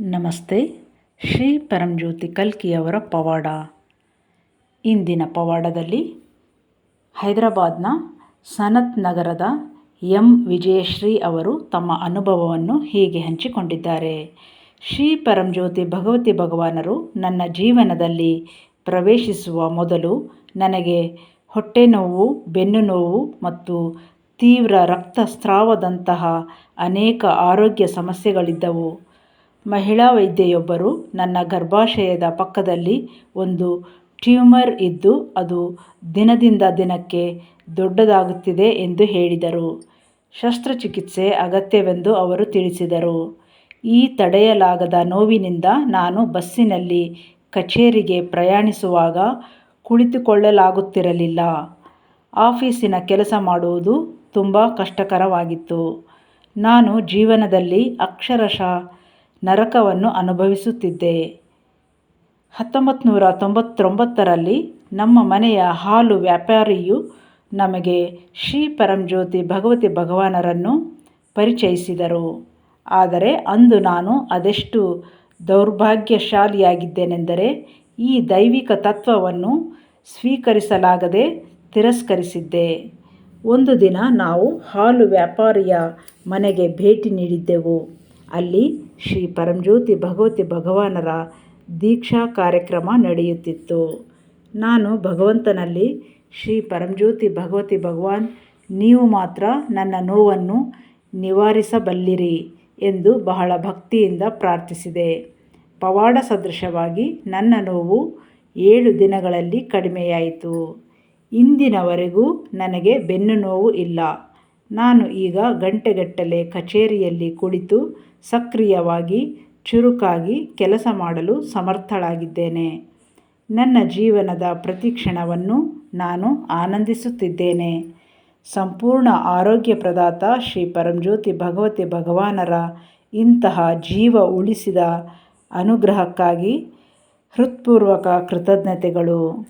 ನಮಸ್ತೆ, ಶ್ರೀ ಪರಂಜ್ಯೋತಿ ಕಲ್ಕಿಯವರ ಪವಾಡ. ಇಂದಿನ ಪವಾಡದಲ್ಲಿ ಹೈದರಾಬಾದ್ನ ಸನತ್ ನಗರದ ಎಂ. ವಿಜಯಶ್ರೀ ಅವರು ತಮ್ಮ ಅನುಭವವನ್ನು ಹೀಗೆ ಹಂಚಿಕೊಂಡಿದ್ದಾರೆ. ಶ್ರೀ ಪರಂಜ್ಯೋತಿ ಭಗವತಿ ಭಗವಾನರು ನನ್ನ ಜೀವನದಲ್ಲಿ ಪ್ರವೇಶಿಸುವ ಮೊದಲು ನನಗೆ ಹೊಟ್ಟೆ ನೋವು, ಬೆನ್ನು ನೋವು ಮತ್ತು ತೀವ್ರ ರಕ್ತಸ್ರಾವದಂತಹ ಅನೇಕ ಆರೋಗ್ಯ ಸಮಸ್ಯೆಗಳಿದ್ದವು. ಮಹಿಳಾ ವೈದ್ಯೆಯೊಬ್ಬರು ನನ್ನ ಗರ್ಭಾಶಯದ ಪಕ್ಕದಲ್ಲಿ ಒಂದು ಟ್ಯೂಮರ್ ಇದ್ದು ಅದು ದಿನದಿಂದ ದಿನಕ್ಕೆ ದೊಡ್ಡದಾಗುತ್ತಿದೆ ಎಂದು ಹೇಳಿದರು. ಶಸ್ತ್ರಚಿಕಿತ್ಸೆ ಅಗತ್ಯವೆಂದು ಅವರು ತಿಳಿಸಿದರು. ಈ ತಡೆಯಲಾಗದ ನೋವಿನಿಂದ ನಾನು ಬಸ್ಸಿನಲ್ಲಿ ಕಚೇರಿಗೆ ಪ್ರಯಾಣಿಸುವಾಗ ಕುಳಿತುಕೊಳ್ಳಲಾಗುತ್ತಿರಲಿಲ್ಲ. ಆಫೀಸಿನ ಕೆಲಸ ಮಾಡುವುದು ತುಂಬ ಕಷ್ಟಕರವಾಗಿತ್ತು. ನಾನು ಜೀವನದಲ್ಲಿ ಅಕ್ಷರಶಃ ನರಕವನ್ನು ಅನುಭವಿಸುತ್ತಿದ್ದೆ. ಹತ್ತೊಂಬತ್ತು ನೂರ ತೊಂಬತ್ತೊಂಬತ್ತರಲ್ಲಿ ನಮ್ಮ ಮನೆಯ ಹಾಲು ವ್ಯಾಪಾರಿಯು ನಮಗೆ ಶ್ರೀ ಪರಂಜ್ಯೋತಿ ಭಗವತಿ ಭಗವಾನರನ್ನು ಪರಿಚಯಿಸಿದರು. ಆದರೆ ಅಂದು ನಾನು ಅದೆಷ್ಟು ದೌರ್ಭಾಗ್ಯಶಾಲಿಯಾಗಿದ್ದೇನೆಂದರೆ ಈ ದೈವಿಕ ತತ್ವವನ್ನು ಸ್ವೀಕರಿಸಲಾಗದೆ ತಿರಸ್ಕರಿಸಿದ್ದೆ. ಒಂದು ದಿನ ನಾವು ಹಾಲು ವ್ಯಾಪಾರಿಯ ಮನೆಗೆ ಭೇಟಿ ನೀಡಿದ್ದೆವು. ಅಲ್ಲಿ ಶ್ರೀ ಪರಂಜ್ಯೋತಿ ಭಗವತಿ ಭಗವಾನರ ದೀಕ್ಷಾ ಕಾರ್ಯಕ್ರಮ ನಡೆಯುತ್ತಿತ್ತು. ನಾನು ಭಗವಂತನಲ್ಲಿ ಶ್ರೀ ಪರಂಜ್ಯೋತಿ ಭಗವತಿ ಭಗವಾನ್, ನೀವು ಮಾತ್ರ ನನ್ನ ನೋವನ್ನು ನಿವಾರಿಸಬಲ್ಲಿರಿ ಎಂದು ಬಹಳ ಭಕ್ತಿಯಿಂದ ಪ್ರಾರ್ಥಿಸಿದೆ. ಪವಾಡ ಸದೃಶವಾಗಿ ನನ್ನ ನೋವು ಏಳು ದಿನಗಳಲ್ಲಿ ಕಡಿಮೆಯಾಯಿತು. ಇಂದಿನವರೆಗೂ ನನಗೆ ಬೆನ್ನು ನೋವು ಇಲ್ಲ. ನಾನು ಈಗ ಗಂಟೆಗಟ್ಟಲೆ ಕಚೇರಿಯಲ್ಲಿ ಕುಳಿತು ಸಕ್ರಿಯವಾಗಿ, ಚುರುಕಾಗಿ ಕೆಲಸ ಮಾಡಲು ಸಮರ್ಥಳಾಗಿದ್ದೇನೆ. ನನ್ನ ಜೀವನದ ಪ್ರತಿ ಕ್ಷಣವನ್ನು ನಾನು ಆನಂದಿಸುತ್ತಿದ್ದೇನೆ. ಸಂಪೂರ್ಣ ಆರೋಗ್ಯ ಪ್ರದಾತ ಶ್ರೀ ಪರಂಜ್ಯೋತಿ ಭಗವತಿ ಭಗವಾನರ ಇಂತಹ ಜೀವ ಉಳಿಸಿದ ಅನುಗ್ರಹಕ್ಕಾಗಿ ಹೃತ್ಪೂರ್ವಕ ಕೃತಜ್ಞತೆಗಳು.